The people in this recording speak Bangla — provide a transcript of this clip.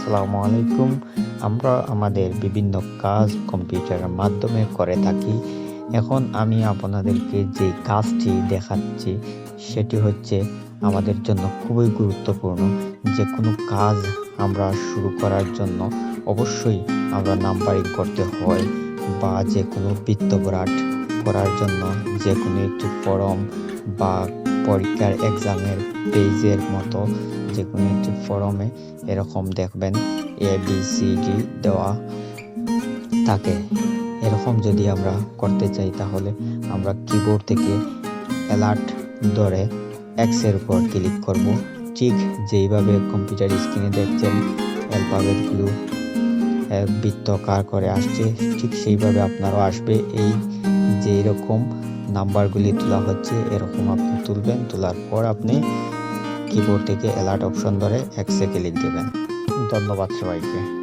আসসালামু আলাইকুম। আমরা আমাদের বিভিন্ন কাজ কম্পিউটারের মাধ্যমে করে থাকি। এখন আমি আপনাদেরকে যে কাজটি দেখাচ্ছি, সেটি হচ্ছে আমাদের জন্য খুবই গুরুত্বপূর্ণ। যে কোনো কাজ আমরা শুরু করার জন্য অবশ্যই আমরা নাম্বারিং করতে হয় বা যে কোনো বৃত্তভরাট করার জন্য যে কোনো একটি ফর্ম বা পরীক্ষার এক্সামের পেজের মতো যে কোনো একটি ফরমে এরকম দেখবেন এ বি সি ডি দেওয়া থাকে। এরকম যদি আমরা করতে চাই তাহলে আমরা কিবোর্ড থেকে অ্যালার্ট ধরে এক্সের উপর ক্লিক করব। ঠিক যেইভাবে কম্পিউটার স্ক্রিনে দেখছেন অ্যালফাবেটগুলো বৃত্তকার করে আসছে, ঠিক সেইভাবে আপনারও আসবে। এই যে এরকম নাম্বারগুলি তোলা হচ্ছে, এরকম আপনি তুলবেন, তোলার পর আপনি কিবোর্ড থেকে অ্যালার্ট অপশন ধরে এক্সে ক্লিক দেবেন। ধন্যবাদ সবাইকে।